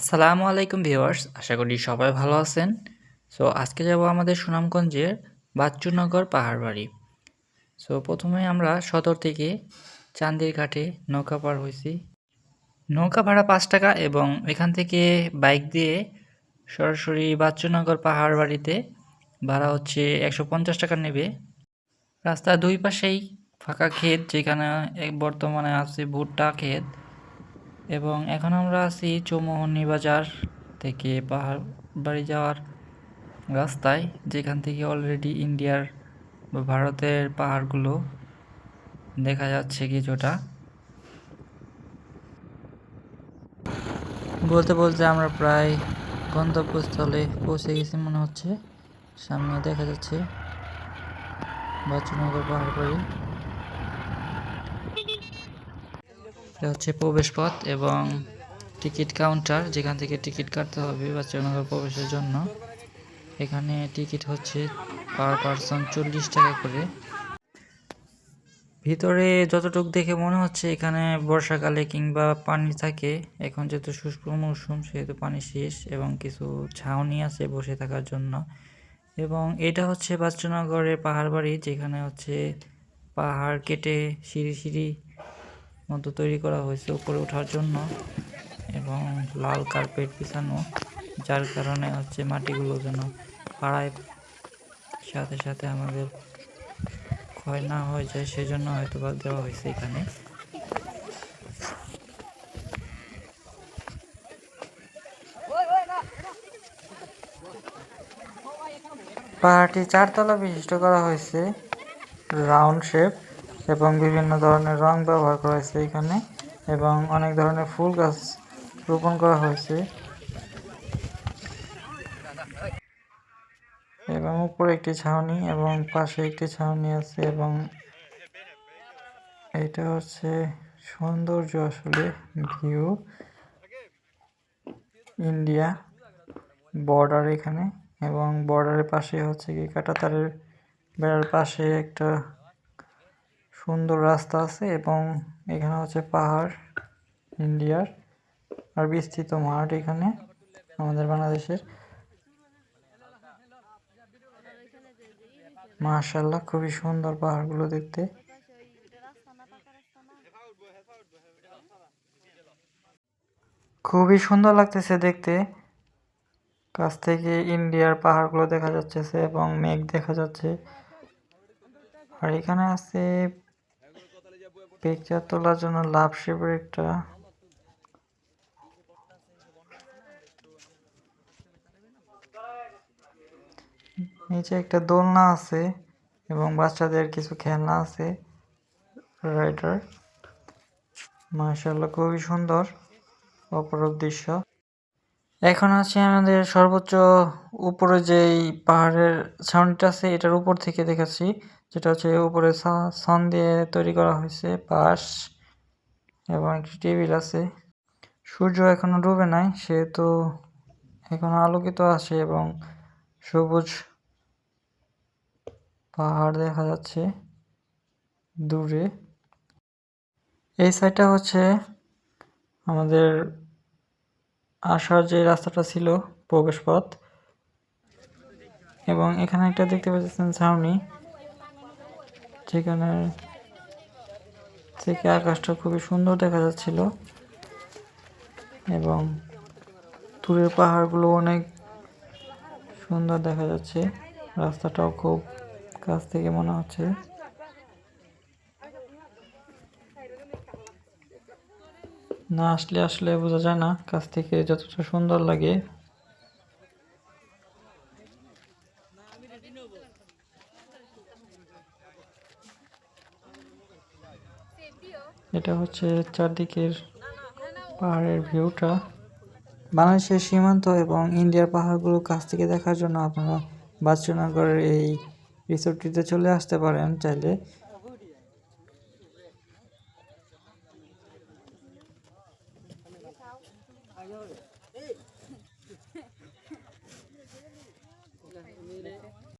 আসসালামু আলাইকুম ভিউয়ার্স, আশা করি সবাই ভালো আছেন। সো, আজকে যাব আমাদের সুনামগঞ্জের বাচ্চুনগর পাহাড় বাড়ি সো, প্রথমে আমরা সদর থেকে চান্দির ঘাটে নৌকা পার হয়েছি। নৌকা ভাড়া পাঁচ টাকা এবং এখান থেকে বাইক দিয়ে সরাসরি বাচ্চুনগর পাহাড় বাড়িতে ভাড়া হচ্ছে একশো পঞ্চাশ টাকা নেবে। রাস্তার দুই পাশেই ফাঁকা ক্ষেত, যেখানে বর্তমানে আছে ভুট্টা ক্ষেত। এবং এখন আমরা আছি চৌমোহনী বাজার থেকে পাহাড় বাড়ি যাওয়ার রাস্তায়, যেখান থেকে অলরেডি ইন্ডিয়ার বা ভারতের পাহাড়গুলো দেখা যাচ্ছে কিছুটা। বলতে বলতে আমরা প্রায় গন্তব্যস্থলে পৌঁছে গেছি মনে হচ্ছে। সামনে দেখা যাচ্ছে বাচ্চুনগর পাহাড় বাড়ি। এটা হচ্ছে প্রবেশ পথ এবং টিকিট কাউন্টার, যেখান থেকে টিকিট কাটতে হবে বাচ্চানগর প্রবেশের জন্য। এখানে টিকিট হচ্ছে পার পারসন চল্লিশ টাকা করে। ভিতরে যতটুকু দেখে মনে হচ্ছে, এখানে বর্ষাকালে কিংবা পানি থাকে, এখন যেহেতু শুষ্ক মৌসুম, সেহেতু পানি শেষ এবং কিছু ছাউনি আছে বসে থাকার জন্য। এবং এটা হচ্ছে বাচ্চনগরের পাহাড় বাড়ি যেখানে হচ্ছে পাহাড় কেটে সিঁড়ি সিঁড়ি মতো তৈরি করা হয়েছে উপরে ওঠার জন্য এবং লাল কার্পেট বিছানো, যার কারণে হচ্ছে মাটিগুলো যেন পাড়ায় সাথে সাথে আমাদের ক্ষয় না হয়ে যায়, সেজন্য হয়তো বা দেওয়া হয়েছে এখানে। পাহাড়টি চারতলা বিশিষ্ট করা হয়েছে, রাউন্ড শেপ। এবং বিভিন্ন ধরনের রং ব্যবহার করা হয়েছে এখানে এবং অনেক ধরনের ফুল গাছ রোপণ করা হয়েছে। এবং উপরে একটি ছাউনি এবং পাশে একটি ছাউনি আছে এবং এটা হচ্ছে সৌন্দর্য আসলে ভিউ ইন্ডিয়া বর্ডার এখানে এবং বর্ডারের পাশে হচ্ছে কি কাঁটাতারের বেড়ার পাশে একটা সুন্দর রাস্তা আছে এবং এখানে হচ্ছে পাহাড়, ইন্ডিয়ার আর বিস্তৃত মাঠ এখানে আমাদের বাংলাদেশের। মাশাল্লাহ খুবই সুন্দর পাহাড়গুলো দেখতে। খুবই সুন্দর লাগতেছে দেখতে। কাছ থেকে ইন্ডিয়ার পাহাড়গুলো দেখা যাচ্ছে এবং মেঘ দেখা যাচ্ছে। আর এখানে আছে পিকচার তোলার জন্য লাভ শেপের একটা নিচে একটা দোলনা আছে এবং বাচ্চাদের কিছু খেলনা আছে রাইডার মার্শাল্লাহ খুবই সুন্দর অপরূপ দৃশ্য। এখন আছে আমাদের সর্বোচ্চ উপরে যেই পাহাড়ের ছাউনিটা আছে, এটার উপর থেকে দেখাচ্ছি। যেটা হচ্ছে উপরে সন দিয়ে তৈরি করা হয়েছে পাশ এবং একটি টেবিল আছে। সূর্য এখনও ডুবে নাই, সেহেতু এখনও আলোকিত আছে এবং সবুজ পাহাড় দেখা যাচ্ছে দূরে। এই সাইডটা হচ্ছে আমাদের আসার যে রাস্তাটা ছিল প্রবেশ পথ এবং এখানে একটা দেখতে পাচ্ছেন ছাউনি। যেখানে থেকে আকাশটা খুবই সুন্দর দেখা যাচ্ছিল। এবং দূরের পাহাড়গুলো অনেক সুন্দর দেখা যাচ্ছে। রাস্তাটাও খুব কাছ থেকে মনে হচ্ছে। না আসলে আসলে বোঝা যায় না কাছ থেকে যতটা সুন্দর লাগে। এটা হচ্ছে চারদিকের পাহাড়ের ভিউটা বাংলাদেশের সীমান্ত এবং ইন্ডিয়ার পাহাড়গুলো কাছ থেকে দেখার জন্য আপনারা বাচ্চনগরের এই রিসোর্টটিতে চলে আসতে পারেন চাইলে I know it.